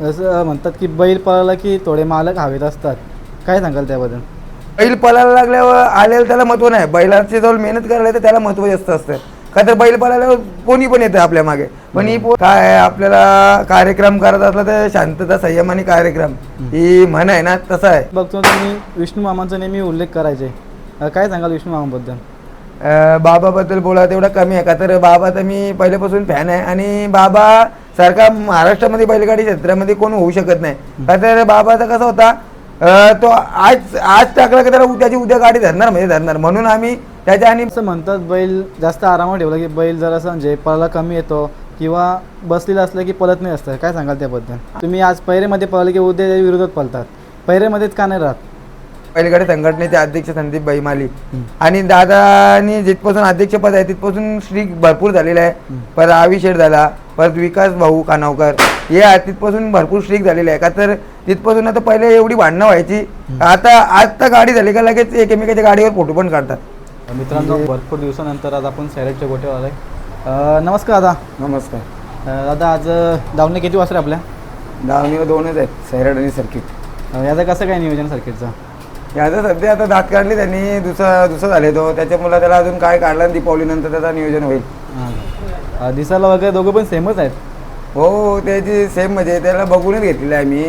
जसं म्हणतात की बैल पळाला की थोडे मालक हवेत असतात. काय सांगाल त्याबद्दल? बैल पळायला लागल्यावर आलेलं त्याला महत्त्व नाही. बैलाची जवळ मेहनत करायला तर त्याला महत्त्व जास्त असतं. का तर बैल पळाल्यावर कोणी पण येतं आपल्या मागे. पण ही पो- काय आहे, आपल्याला कार्यक्रम करत असला तर शांतता संयम आणि कार्यक्रम. ही म्हण आहे ना तसं आहे. बघतो तुम्ही विष्णू मामांचा नेहमी उल्लेख करायचे. अं, काय सांगाल विष्णू मामाबद्दल? अं, बाबाबद्दल बोला तेवढा कमी आहे का? तर बाबा तर मी पहिल्यापासून फॅन आहे आणि बाबा सारखा महाराष्ट्रामध्ये बैलगाडी क्षेत्रामध्ये कोण होऊ शकत नाही. तर बाबाचा कसा होता तो आज आज टाकला की त्याला उद्याची उद्या गाडी धरणार म्हणजे धरणार. म्हणून आम्ही त्याच्या आणि असं म्हणतात बैल जास्त आरामात ठेवला की बैल जरा म्हणजे पळायला कमी येतो किंवा बसलेला असलं की पळत नाही असतं. काय सांगाल त्याबद्दल? तुम्ही आज पैरेमध्ये पळाले की उद्या विरोधात पळतात. पैरेमध्येच का नाही राहत? पहिलीकडे संघटनेचे अध्यक्ष संदीप बैमाली आणि दादानी जिथपासून अध्यक्षपद आहे तिथपासून श्री भरपूर झालेलं आहे. परत आवी शेठ झाला. परत विकास भाऊ कानावकर हे तिथपासून भरपूर स्ट्रिक झालेले आहे का तर तिथपासून आता पहिले एवढी भांडणं व्हायची. आता आता गाडी झाली का लगेच एकमेकाच्या गाडीवर फोटो पण काढतात. मित्रांनो भरपूर दिवसानंतर आज आपण सैराटच्या गोट्यावर आलोय. नमस्कार दादा. नमस्कार. दादा आज धावणे किती वाजता आपल्या? धावणीला दोनच आहेत सैराट आणि सर्किट. याचं कसं काय नियोजन सर्किटचं? याचं सध्या आता दात काढली त्यांनी दुसरा दुसरा झाले तो त्याच्यामुळे त्याला अजून काय काढला दीपावलीनंतर त्याचा नियोजन होईल. दिसायला वगैरे दोघं पण सेमच आहेत. हो त्याची सेम म्हणजे त्याला बघूनच घेतलेलं आहे मी.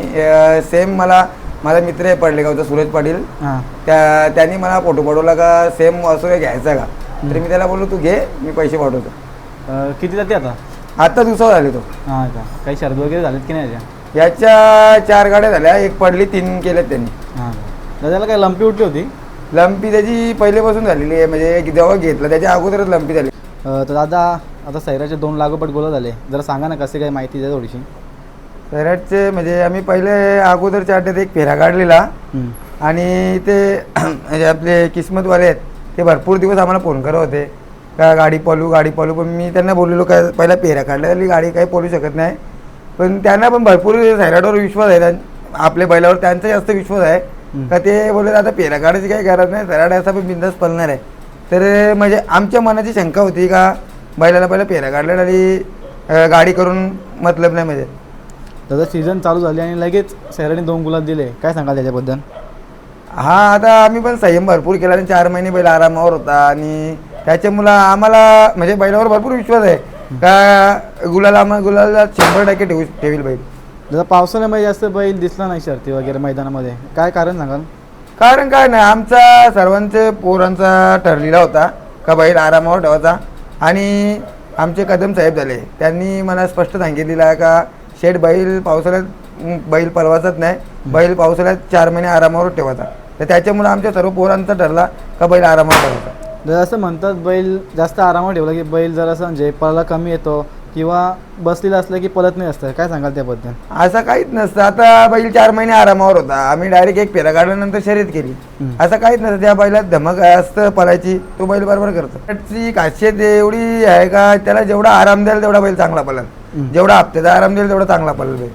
सेम मला माझा मित्र आहे पडलेगावचा सूरज पाटील. हां. त्या त्यांनी मला फोटो पाठवला का सेम असो घ्यायचा का? तर मी त्याला बोललो तू घे मी पैसे पाठवतो. अं, किती जाते आता? आता दुसरा झाले तो. हां का? काही शरद वगैरे झालेत की नाही याच्या? याच्या चार गाड्या झाल्या. एक पडली तीन केल्यात त्यांनी. हां दादाला काय लंपी उठली होती? लंपी त्याची पहिलेपासून झालेली आहे. म्हणजे जेव्हा घेतलं त्याच्या अगोदरच लंपी झाली. अं, तर दादा आता सैराचे दोन लागोपाठ गोल झाले. जरा सांगा ना कसे काय माहिती द्या थोडीशी. सैराटचे म्हणजे आम्ही पहिले अगोदरच्या अड्ड्यात एक फेरा काढलेला. आणि ते म्हणजे आपले किस्मतवाले आहेत ते भरपूर दिवस आम्हाला फोन करत होते. का गाडी पळू गाडी पळू पण मी त्यांना बोललेलो काय पहिला पेऱ्या काढल्या तरी गाडी काही पळू शकत नाही. पण त्यांना पण भरपूर सैराटवर विश्वास आहे. आपल्या बैलावर त्यांचा जास्त विश्वास आहे. का ते बोलले आता पेऱ्या काढायची काही गरज नाही सैराट असा पण बिंदास पळणार आहे. तर म्हणजे आमच्या मनाची शंका होती का बैलाला पहिला पेऱ्या काढल्या आणि गाडी करून मतलब नाही म्हणजे दादा सीझन चालू झाली आणि लगेच सैराने दोन गुलाब दिले. काय सांगाल त्याच्याबद्दल? हा आता आम्ही पण संयम भरपूर केला आणि चार महिने बैल आरामावर होता आणि त्याच्यामुळं आम्हाला म्हणजे बैलावर भरपूर विश्वास आहे. का गुलाल आम्हाला गुलाला शंभर टक्के ठेवू ठेवील बैल. दादा पावसाळ्यामध्ये जास्त बैल दिसला नाही शर्ती वगैरे मैदानामध्ये. काय कारण सांगाल? कारण काय नाही आमचा सर्वांचे पोरांचा ठरलेला होता का बैल आरामावर ठेवायचा. आणि आमचे कदम साहेब झाले. त्यांनी मला स्पष्ट सांगितलेलं आहे का शेठ बैल पावसाळ्यात बैल पलवायचाच नाही. बैल पावसाळ्यात चार महिने आरामावर ठेवायचा. तर त्याच्यामुळे आमच्या सर्व पोरांचा ठरला का बैल आरामावर ठेवायचा. दादा असं म्हणतात बैल जास्त आरामात ठेवला की बैल जरासं म्हणजे पळायला कमी येतो किंवा बसलेला असलं की पळत नाही असतं. काय सांगाल त्याबद्दल? असं काहीच नसतं. आता बैल चार महिने आरामावर होता. आम्ही डायरेक्ट एक फेरा काढल्यानंतर शर्यत केली. असं काहीच नसतं. त्या बैलात धमक असतं पळायची. तो बैल बरोबर करतो. त्याची खासियत एवढी आहे का त्याला जेवढा आराम द्याल तेवढा बैल चांगला पळेल. हम्म. जेवढा हप्त्याचा आराम देईल तेवढा चांगला पळेल बैल.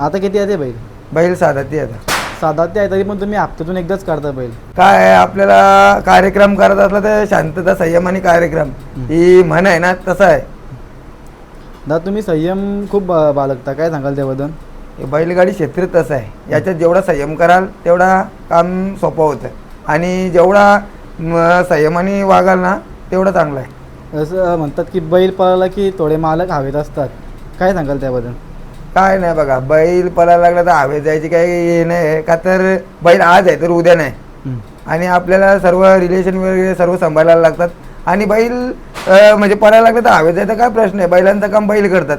आता किती येते बैल? बैल साधा ती आता. साधा ते आहे तरी पण तुम्ही हप्त्यातून एकदाच काढता बैल. काय आहे, आपल्याला कार्यक्रम करत असला तर शांतता संयम आणि कार्यक्रम. ही म्हण आहे ना तसं आहे. दादा तुम्ही संयम खूप बा- बाळगता काय सांगाल त्याबद्दल? हे बैलगाडी क्षेत्र तसं आहे. याच्यात जेवढा संयम कराल तेवढा काम सोपं होतं. आणि जेवढा म, संयमाने वागाल ना तेवढं चांगलं आहे. असं म्हणतात की बैल पळाला की थोडे मालक हवेत असतात. काय सांगाल त्याबद्दल? काय नाही बघा बैल पळायला लागला तर हवेत जायची काही हे नाही. आहे. का तर बैल आज आहे तर उद्या नाही. आणि आपल्याला सर्व रिलेशन वगैरे सर्व सांभाळायला लागतात. आणि बैल अं, म्हणजे पळायला लागलं तर हवेत जायचं काय प्रश्न आहे? बैलांचं काम बैल करतात.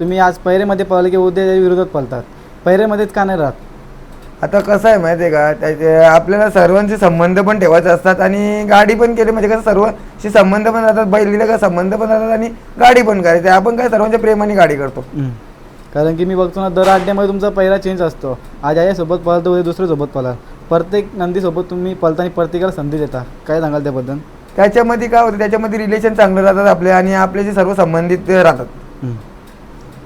तुम्ही आज पैरेमध्ये पळाले की उद्या त्याच्या विरोधात पळतात? पैरेमध्येच का नाही राहत? आता कसं आहे माहिती आहे का? त्याचे आपल्याला सर्वांचे संबंध पण ठेवायचे असतात आणि गाडी पण केली म्हणजे कसं सर्वशी संबंध पण राहतात बैल दिले का संबंध पण राहतात आणि गाडी पण करायची. आपण काय सर्वांच्या प्रेमाने गाडी करतो. कारण की मी बघतो ना दर अड्ड्यामध्ये तुमचा पहिला चेंज असतो. आज याच्यासोबत पळतो उद्या दुसऱ्यासोबत पळा प्रत्येक नंदीसोबत तुम्ही पळताना प्रत्येकाला संधी देता. काय सांगाल त्याबद्दल? त्याच्यामध्ये काय होतं त्याच्यामध्ये रिलेशन चांगलं राहतात आपले आणि आपले जे सर्व संबंधित राहतात.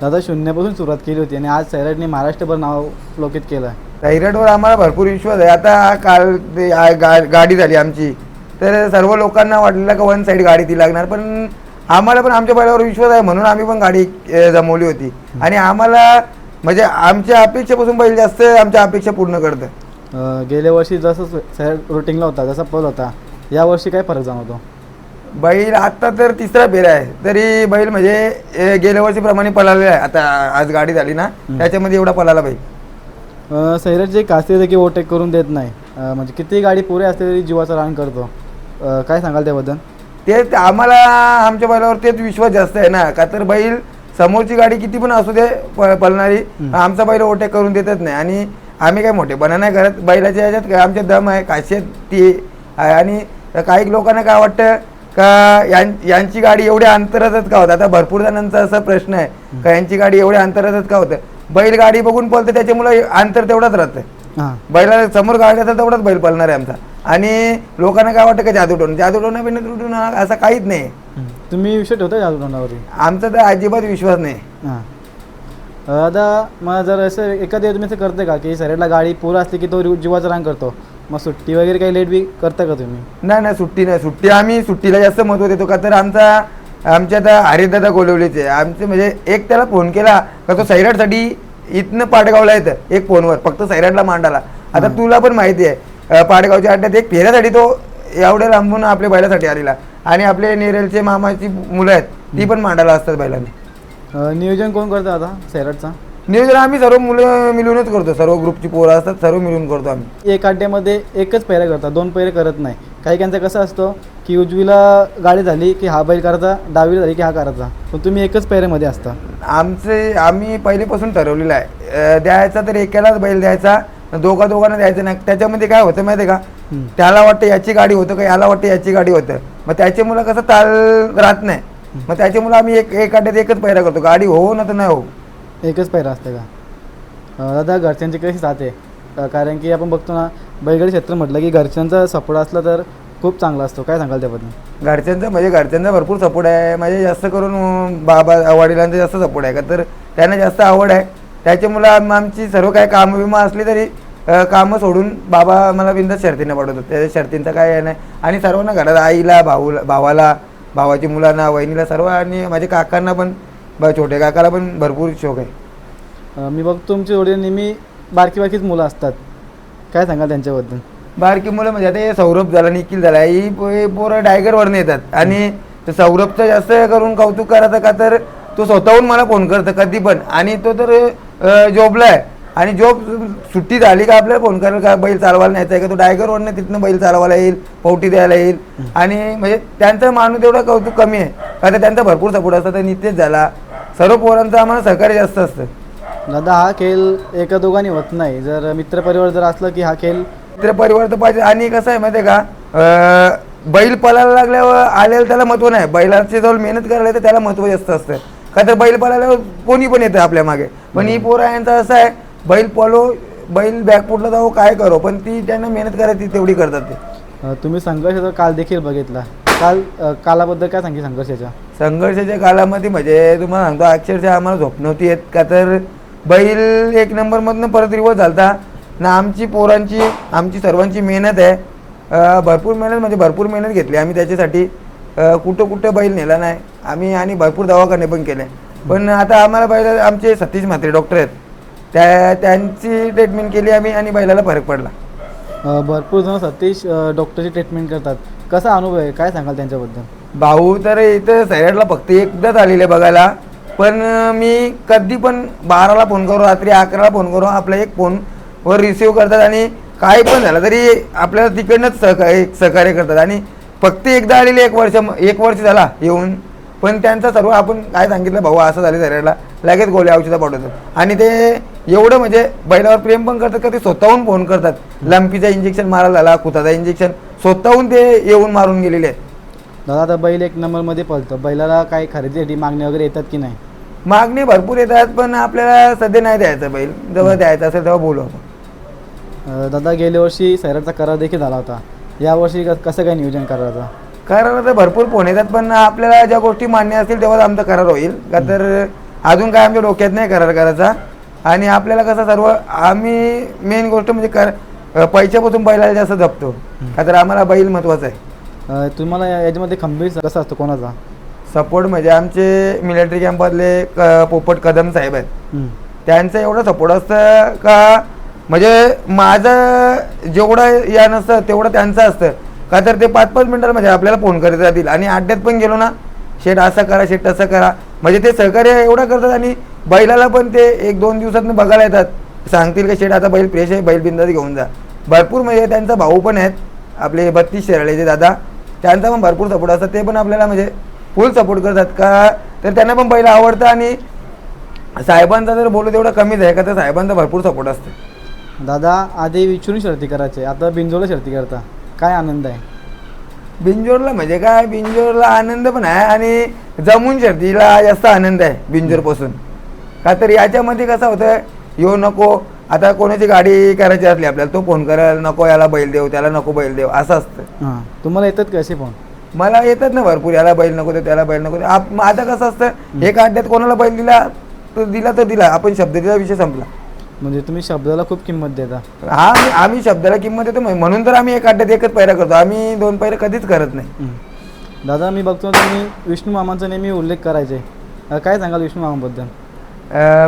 दादा शून्यापासून सुरुवात केली होती आणि आज सैराटने महाराष्ट्रभर नाव लोकित केलं आहे. सैराटवर आम्हाला भरपूर विश्वास आहे. आता काल ते आ- गा- गाडी झाली आमची. तर सर्व लोकांना वाटलेलं का वन साईड गाडी ती लागणार. पण आम्हाला पण आमच्या बैलावर विश्वास आहे म्हणून आम्ही पण गाडी अ, जमवली होती. आणि आम्हाला म्हणजे आमच्या अपेक्षेपासून बैल जास्त आमच्या अपेक्षा पूर्ण करतं. अं, गेल्या वर्षी जसं सॅड रुटीनला होता जसा पल होता या वर्षी काय फरक जाणवतो? बैल आता तर तिसरा फेरा आहे. तरी बैल म्हणजे ए, गेल्या वर्षीप्रमाणे पळालेला आहे. आता आज गाडी झाली ना. त्याच्यामध्ये एवढा पळाला बैल. अं, सैराटची एक खासियत आहे की ओव्हरटेक करून देत नाही. अं, म्हणजे किती गाडी पुरे असते तरी जीवाचा रान करतो. अं, काय सांगाल त्याबद्दल? ते ते आम्हाला आमच्या बैलावर तेच विश्वास जास्त आहे ना. का तर बैल समोरची गाडी किती पण असू दे प- पळणारी. आमचा बैल ओटेक करून देतच नाही. आणि आम्ही काय मोठेपणा नाही करत बैलाच्या ह्याच्यात काय आमचे दम आहे खासियत ती आहे. आणि काही लोकांना काय वाटतं का यां- यांची गाडी एवढ्या अंतरातच का होतं? आता भरपूर जणांचा असा प्रश्न आहे का यांची गाडी एवढ्या अंतरातच का होतं? बैल गाडी बघून पळतं त्याच्यामुळे अंतर तेवढंच राहतं. हां. बैला समोर गाडी असेल तेवढाच बैल पळणार आहे आमचा. आणि लोकांना काय वाटतं का जादू टोन जादू टोना बिना तुटून असं काहीच नाही. तुम्ही विषय ठेवता जादू तोंडावरती आमचा तर अजिबात विश्वास नाही. आता मग जर असं एखाद्या तुम्ही असं करते का की सैराटला गाडी पुरं असली की तो जीवाचा रान करतो? मग सुट्टी वगैरे काही लेट बी करता का तुम्ही? नाही नाही सुट्टी नाही. सुट्टी आम्ही सुट्टीला जास्त महत्त्व देतो का तर आमचा आमच्या आता हरिदादा गोलवलीचे आमचे म्हणजे एक त्याला फोन केला का तो सैराटसाठी इथनं पाटगावला येतं एक फोनवर फक्त सैराटला मांडाला आता. तुला पण माहिती आहे अं, पाटगावच्या अड्ड्यात एक फेऱ्यासाठी तो एवढ्या लांबून आपल्या बैलासाठी आलेला. आणि आपले नेरलचे मामाची मुलं आहेत ती पण मांडाला असतात बैलांनी. नियोजन कोण करतं आता सैराटचा? नियोजन आम्ही सर्व मुलं मिळूनच करतो. सर्व ग्रुपची पोरं असतात सर्व मिळून करतो आम्ही. एक अड्ड्यामध्ये एकच पैरे करतात दोन पैरे करत नाही. काही काहींचं कसं असतं की उजवीला गाडी झाली की हा बैल करायचा डावीला झाली की हा करायचा. पण तुम्ही एकच पैऱ्यामध्ये असता. आमचे आम्ही पहिलेपासून ठरवलेलं आहे. अं, द्यायचा तर एकालाच बैल द्यायचा दोघा दोघांना द्यायचं नाही. त्याच्यामध्ये काय होतं माहिती आहे का. त्याला वाटतं याची गाडी होतं का? याला वाटतं याची गाडी होतं. मग त्याच्यामुळं कसं ताल राहत नाही. मग त्याच्यामुळं आम्ही एक एक अड्ड्यात एकच पैरा करतो. गाडी हो ना तर नाही हो एकच पैरा असते का? दादा घरच्यांची कशी साथ आहे? कारण की आपण बघतो ना बैलगाडी क्षेत्र म्हटलं की घरच्यांचा सपोर्ट असला तर खूप चांगला असतो. काय सांगाल त्याबद्दल? घरच्यांचा म्हणजे घरच्यांचा भरपूर सपोर्ट आहे. म्हणजे जास्त करून बाबा वडिलांचा जास्त सपोर्ट आहे. का तर त्यांना जास्त आवड आहे. त्याच्यामुळं आमची सर्व काही कामं विमा असली तरी कामं सोडून बाबा मला बिंदास शर्तीने होते त्या शर्तींचं काय हे नाही. आणि सर्वांना घरात आईला भाऊला भावाला भावाची मुलांना वहिनीला सर्व आणि माझ्या काकांना पण ब- छोट्या काकाला पण भरपूर शौक आहे. अं, मी बघतो तुमची जोडी नेहमी बारकी बारकीच मुलं असतात. काय सांगाल त्यांच्याबद्दल? बारकी मुलं म्हणजे आता हे सौरभ झाला निखिल झाला ही पो- हे पोरं डायगरवरनं येतात. आणि ते सौरभचं जास्त करून कौतुक करायचं का तर तो स्वतःहून मला फोन करतो कधी पण. आणि तो तर अं, जॉबला आहे. आणि जॉब सुट्टी झाली का आपल्याला फोन करेल का बैल चालवायला न्यायचा आहे का? तो डायगरवरनं तिथनं बैल चालवायला येईल पवटी द्यायला येईल. आणि म्हणजे त्यांचा माणूस एवढा कौतुक कमी आहे. का तर त्यांचा भरपूर सपोर्ट असतो तर नितेश झाला सर्व पोरांचं आम्हाला सहकार्य जास्त असतं. दादा हा खेळ एका दोघांनी होत नाही. जर मित्रपरिवार जर असलं की हा खेळ मित्र परिवार तर पाहिजे. आणि कसं आहे माहिती आहे का? अं, बैल पळायला लागल्यावर आलेलं त्याला महत्त्व नाही. बैलाची जवळ मेहनत करायला तर त्याला महत्त्व जास्त असतं. का तर बैल पळाल्यावर कोणी पण येतं आपल्या मागे. पण ही पोरं यांचं असं आहे बैल पळो बैल बॅकफुटला जाऊ काय करो. पण ती त्यांना मेहनत करायची तेवढी करतात ते. अं, तुम्ही संघर्षाचा काल देखील बघितला. काल अं, कालाबद्दल काय सांगी संघर्षाच्या संघर्षाच्या कालामध्ये म्हणजे तुम्हाला सांगतो अक्षरशः आम्हाला झोप नव्हती येत. का तर बैल एक नंबरमधनं परत रिवर्स झालता. ना आमची पोरांची आमची सर्वांची मेहनत आहे. भरपूर मेहनत म्हणजे भरपूर मेहनत घेतली आम्ही त्याच्यासाठी. कुठं कुठं बैल नेला नाही. आम्ही आणि भरपूर दवाखाने पण केले. पण आता आम्हाला बैल आमचे सतीश म्हात्रे डॉक्टर आहेत. त्या त्यांची ट्रीटमेंट केली आम्ही आणि बैलाला फरक पडला. भरपूर जण सतीश डॉक्टरची ट्रीटमेंट करतात. कसा अनुभव आहे? काय सांगाल त्यांच्याबद्दल? भाऊ तर इथं सैराटला फक्त एकदाच आलेले बघायला. पण मी कधी पण बाराला फोन करू रात्री अकराला फोन करू आपला एक फोनवर रिसिव्ह करतात आणि काय पण झालं तरी आपल्याला तिकडनंच सहकार्य सहकार्य करतात. आणि फक्त एकदा आलेले एक वर्ष एक वर्ष झाला येऊन. पण त्यांचा सर्व आपण काय सांगितलं भाऊ असं झालं सैराटला. लगेच गोळ्या औषधं पाठवतात. आणि ते एवढं म्हणजे बैलावर प्रेम पण करतात का ते स्वतःहून फोन करतात. लंपीचा इंजेक्शन मारायला झाला कुताचा इंजेक्शन स्वतःहून ते येऊन मारून गेलेले. आहेत दादा आता बैल एक नंबरमध्ये पळतं. बैलाला काही खरेदीसाठी मागणी वगैरे येतात की नाही? मागणी भरपूर येतात पण आपल्याला सध्या नाही द्यायचं बैल. जेव्हा द्यायचं असेल तेव्हा बोलवतो अं, दादा गेल्या वर्षी सैराटचा करार देखील झाला होता. यावर्षी क- कसं काय नियोजन करायचं? करार तर भरपूर फोन येतात पण आपल्याला ज्या गोष्टी मान्य असतील तेव्हाच आमचा करार होईल. का तर अजून काय आमच्या डोक्यात नाही करार करायचा. आणि आपल्याला कसं सर्व आम्ही मेन गोष्ट म्हणजे कर अं, पैशापासून बैलाला जास्त जपतो. का तर आम्हाला बैल महत्त्वाचा आहे. तुम्हाला या- याच्यामध्ये खंबीर कसा असतो? कोणाचा? सपोर्ट म्हणजे आमचे मिलिटरी कॅम्पातले क पोपट कदम साहेब आहेत. त्यांचं एवढं सपोर्ट असतं का? म्हणजे माझं जेवढं या नसतं तेवढं त्यांचं असतं. का तर ते पाच पाच मिनिटाला म्हणजे आपल्याला फोन करत राहतील. आणि अड्ड्यात पण गेलो ना शेट असं करा शेट तसं करा. म्हणजे ते सहकार्य एवढं करतात आणि बैलाला पण ते एक दोन दिवसात बघायला येतात. सांगतील का शेट आता बैल फ्रेश आहे बैल बिंदात घेऊन जा. भरपूर म्हणजे त्यांचा भाऊ पण आहेत. आपले बत्तीस शेराळेचे दादा. त्यांचा पण भरपूर सपोर्ट असतात. ते पण आपल्याला म्हणजे फुल सपोर्ट करतात का? तर त्यांना पण बैल आवडतं आणि साहेबांचा जर बोलू तेवढं कमीच आहे का तर साहेबांचा भरपूर सपोर्ट असतं. दादा आधी विचारून शर्ती करायचे आता बिंजोला शर्ती करता. काय आनंद आहे? बिंजोरला म्हणजे काय? बिंजोरला आनंद पण आहे आणि जमून शर्तीला जास्त आनंद आहे बिंजोरपासून. का तर याच्यामध्ये कसं होतं यो नको आता कोणाची गाडी करायची असली आपल्याला तो फोन करेल नको याला बैल देव त्याला नको बैल देव असं असतं. हां. तुम्हाला येतात का असे फोन मला येतात ना भरपूर याला बैल नको दे त्याला बैल नको दे आप- मग आता कसं असतं एका अड्ड्यात कोणाला बैल दिला तर दिला तर दिला आपण शब्द दिला विषय संपला. म्हणजे तुम्ही शब्दाला खूप किंमत देता. हा आम्ही- आम्ही शब्दाला किंमत देतो म्हण- म्हणून तर आम्ही एक अड्ड्यात एकच पैरा करतो आम्ही दोन पैरे कधीच करत नाही. दादा मी बघतो तुम्ही विष्णू मामांचा नेहमी उल्लेख करायचे. अं, काय सांगाल विष्णू मामाबद्दल?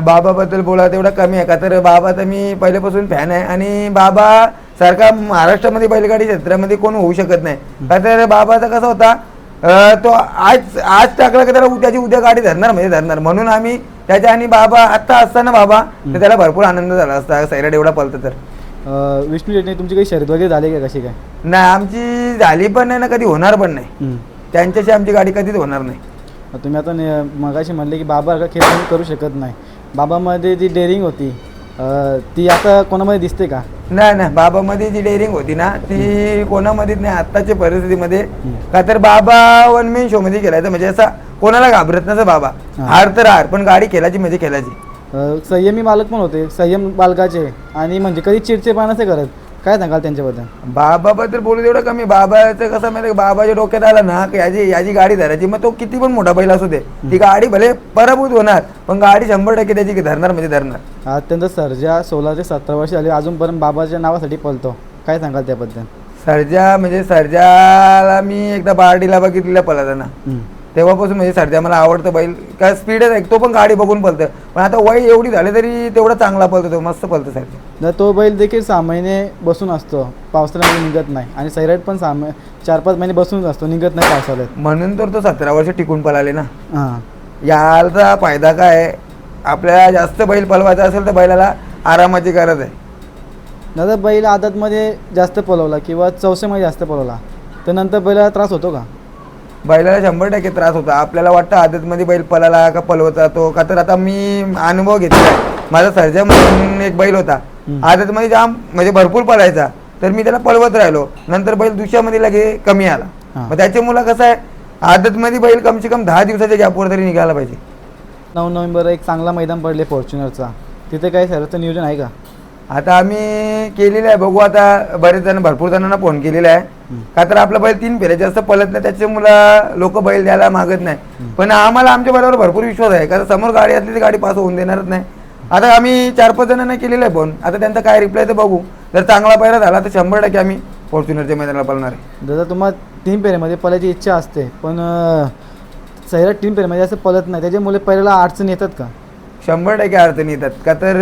बाबाबद्दल बोला तेवढा कमी आहे. का तर बाबा तर मी पहिल्यापासून फॅन आहे आणि बाबा सारखा महाराष्ट्रामध्ये बैलगाडी क्षेत्रामध्ये कोण होऊ शकत नाही. का तर बाबाचा कसा होता तो आज आज टाकला का त्याला उद्याची उद्या गाडी धरणार म्हणजे धरणार. म्हणून आम्ही त्याच्या आणि बाबा आत्ता असताना बाबा तर त्याला भरपूर आनंद झाला असता. सैराट एवढा पलतं तर. विष्णू शेटने तुमची काही शर्यत वगैरे झाली का कशी काय? नाही आमची झाली पण नाही ना कधी होणार पण नाही. त्यांच्याशी आमची गाडी कधीच होणार नाही. तुम्ही आता ने मगाशी म्हणले की बाबा का खेळ तुम्ही करू शकत नाही. बाबामध्ये जी डेअरिंग होती अं, ती आता कोणामध्ये दिसते का? नाही नाही बाबामध्ये जी डेअरिंग होती ना ती कोणामध्येच नाही आत्ताच्या परिस्थितीमध्ये. का तर बाबा वन मेन शो मध्ये खेळायचं म्हणजे असा कोणाला घाबरत नसं बाबा. हा. हार तर हार पण गाडी खेळायची म्हणजे खेळायची. अं, संयमी बालक पण होते संयम बालकाचे आणि म्हणजे कधी चिडचेपणा नसे करत. काय सांगाल त्यांच्याबद्दल? बाबाबद्दल बोलू तेवढं कमी. बाबाचं कसं माहिती बाबाच्या डोक्यात आलं ना की याची याची गाडी धरायची. मग तो किती पण मोठा बैल असू दे. ती गाडी भले पराभूत होणार पण गाडी शंभर टक्के त्याची धरणार म्हणजे धरणार. आज त्यांचा सर्जा सोळा ते सतरा वर्ष झाली. अजूनपर्यंत बाबाच्या नावासाठी पळतो. काय सांगाल त्याबद्दल? सर्जा म्हणजे सर्जाला मी एकदा बारडीला बघितलेला पळताना. हं. तेव्हापासून म्हणजे सर्जा मला आवडतं बैल. काय स्पीडच आहे तो पण गाडी बघून पळतं पण आता वय एवढी झाली तरी तेवढा चांगला पळतो तो मस्त पळतो सर्जा तर तो बैल देखील सहा महिने बसून असतो. पावसाळ्यामध्ये निघत नाही. आणि सैराट पण सहा चार पाच महिने बसूनच असतो. निघत नाही पावसाळ्यात. म्हणून तर तो सतरा वर्ष टिकून पळाले ना. हां. याचा फायदा काय? आपल्याला जास्त बैल पळवायचा असेल तर बैलाला आरामाची गरज आहे. दादा बैल आदतमध्ये जास्त पळवला किंवा चौसेमध्ये जास्त पळवला. तर नंतर बैलाला त्रास होतो का? बैलाला शंभर टक्के त्रास होता. आपल्याला वाटतं आदतमध्ये बैल पळाला का पळवत जातो का तर आता मी अनुभव घेतला माझा सर्जा म्हणून एक बैल होता. आदतमध्ये जाम म्हणजे भरपूर पळायचा. तर मी त्याला पळवत राहिलो. नंतर बैल दुसऱ्यामध्ये लगे कमी आला. मग त्याच्यामुळं कसं आहे? आदतमध्ये बैल कमसे कम दहा दिवसाच्या गॅपवर तरी निघायला पाहिजे. नऊ नोव्हेंबर एक चांगला मैदान पडले फॉर्च्युनरचा. तिथे काही सैराटचं नियोजन आहे का? आता आम्ही केलेलं आहे. बघू आता बरेच जण भरपूर जणांना फोन केलेला आहे. का तर आपला बैल तीन फेऱ्या जास्त पळत नाही त्याच्यामुळं लोक बैल द्यायला मागत नाही. पण आम्हाला आमच्या बरोबर भरपूर विश्वास आहे. कारण समोर गाडी असली ती गाडी पास होऊन देणारच नाही. आता आम्ही चार पाच जणांना केलेलं आहे फोन आता त्यांचा काय रिप्लाय तर बघू. जर चांगला पहिला झाला तर शंभर टक्के आम्ही फॉर्च्युनरच्या मैदानाला पळणार आहे. दादा तुम्हाला तीन पेरेमध्ये पळायची इच्छा असते. पण सैराट तीन पेरेमध्ये असं पळत नाही. त्याच्यामुळे पहिल्याला अडचण येतात का? शंभर टक्के अडचणी येतात. का तर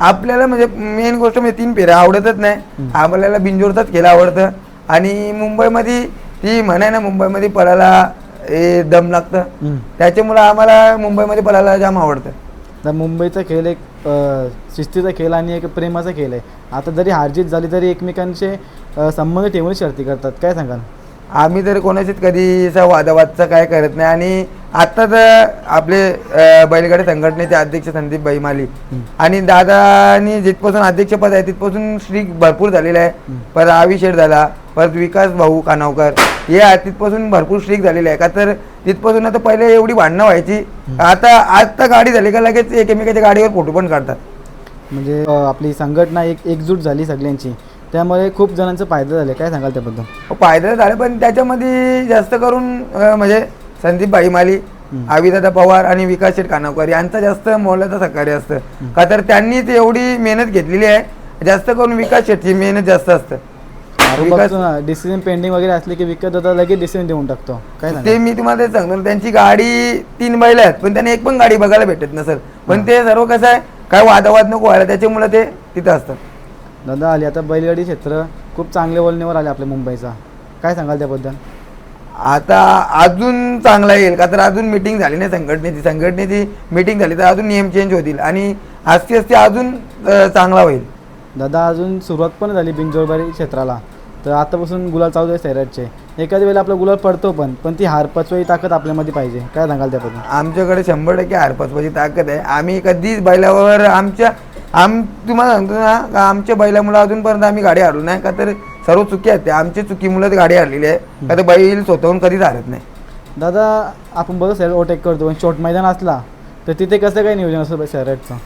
आपल्याला म्हणजे मेन गोष्ट म्हणजे तीन फेऱ्या आवडतच नाही. आपल्याला बिंजोरचाच खेळ आवडतं. आणि मुंबईमध्ये ती म्हणाय ना मुंबईमध्ये पळायला हे दम लागतं. त्याच्यामुळं आम्हाला मुंबईमध्ये पळायला जाम आवडतं. तर मुंबईचा खेळ एक शिस्तीचा खेळ आणि एक प्रेमाचा खेळ आहे. आता जरी हारजीत झाली तरी एकमेकांचे संबंध ठेवून शर्ती करतात. काय सांगाल? आम्ही तर कोणाशीच कधी असा वादावादचा काय करत नाही. आणि आता तर आपले बैलगाडी संघटनेचे अध्यक्ष संदीप बैमाली. आणि दादानी जिथपासून अध्यक्षपद आहे तिथपासून श्री भरपूर झालेलं आहे. परत आविशेड झाला परत विकास भाऊ कानावकर हे तिथपासून भरपूर स्ट्रिक झालेले आहे. का तर तिथपासून आता पहिले एवढी भांडणं व्हायची. आता आता गाडी झाली का लगेच एकमेकाच्या गाडीवर फोटो पण काढतात. म्हणजे आपली संघटना एक एकजूट झाली सगळ्यांची. त्यामुळे खूप जणांचा फायदा झाले. काय सांगाल त्याबद्दल? फायदा झाला पण त्याच्यामध्ये जास्त करून अं, म्हणजे संदीप भाई माली हं. आविदादा पवार आणि विकास शेठ कानावकर यांचा जास्त मोलाचं सहकार्य असतं. का तर त्यांनी ते एवढी मेहनत घेतलेली आहे. जास्त करून विकास शेठची मेहनत जास्त असतं. आपण विकास बघतो ना डिसिजन पेंडिंग वगैरे असले की विकत दादा लगेच डिसिजन देऊन टाकतो. काय ते मी तुम्हाला तेच सांगतो त्यांची गाडी तीन बैल आहेत पण त्यांनी एक पण गाडी बघायला भेटत नसेल. पण ते सर्व कसं आहे काय वादावाद नको व्हायला त्याच्यामुळे ते तिथं असतात. दादा आली. आता बैलगाडी क्षेत्र खूप चांगले वळणीवर आले आपल्या मुंबईचा. काय सांगाल त्याबद्दल? आता अजून चांगला येईल का तर अजून मिटिंग झाली नाही संघटनेची. संघटनेची मिटिंग झाली तर अजून नियम चेंज होतील आणि आस्ते आस्ते अजून चांगला होईल. दादा अजून सुरुवात पण झाली बिंजोरबारी क्षेत्राला. तर आतापासून गुलाल चालू आहे सैराटचे एखाद्या वेळेला आपला गुलाल पडतो पण पण ती हार पचवाई ताकद आपल्यामध्ये पाहिजे. काय सांगाल त्याबद्दल? आमच्याकडे शंभर टक्के हारपाचवाची ताकद आहे. आम्ही कधीच बैलावर आमच्या आम तुम्हाला सांगतो ना का आमच्या बैलामुळे अजूनपर्यंत आम्ही गाडी हारलो नाही का तर सर्व चुकी आहेत. आमच्या चुकीमुळे गाडी हारलेली आहे. का तर बैल स्वतःहून कधीच हारत नाही. दादा आपण बघ सैराट ओटेक करतो पण शॉर्ट मैदान असला तर तिथे कसं काय नियोजन असतं सैराटचं?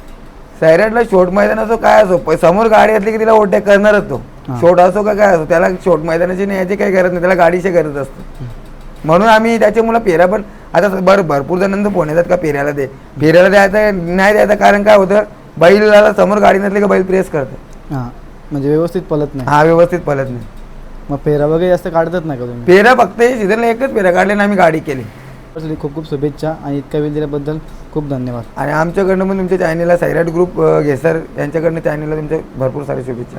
सैराटला शोट मैदान असो काय असो समोर गाडी असली की तिला ओव्हरटेक करणारच तो. शोट असो का काय असो त्याला शोट मैदानाची न्यायची काही गरज नाही त्याला गाडीची गरज असते. म्हणून आम्ही त्याच्यामुळे फेऱ्या पण आता बरं भरपूर जणांना फोन येतात का फेऱ्याला दे. फेऱ्याला द्यायचं नाही द्यायचं कारण काय होतं बैलाला समोर गाडी नसली का बैल प्रेस करतं. हां म्हणजे व्यवस्थित पलत नाही. हा व्यवस्थित पलत नाही. मग फेरा वगैरे जास्त काढतच नाही का तुम्ही? फेऱ्या फक्त सीझनला एकच काढल्या आणि आम्ही गाडी केली. खूप खूप शुभेच्छा आणि इतका वेळ दिल्याबद्दल खूप धन्यवाद. आणि आमच्याकडनं पण तुमच्या चॅनलला सैराट ग्रुप घेसर यांच्याकडनं चॅनलला तुमच्या भरपूर साऱ्या शुभेच्छा.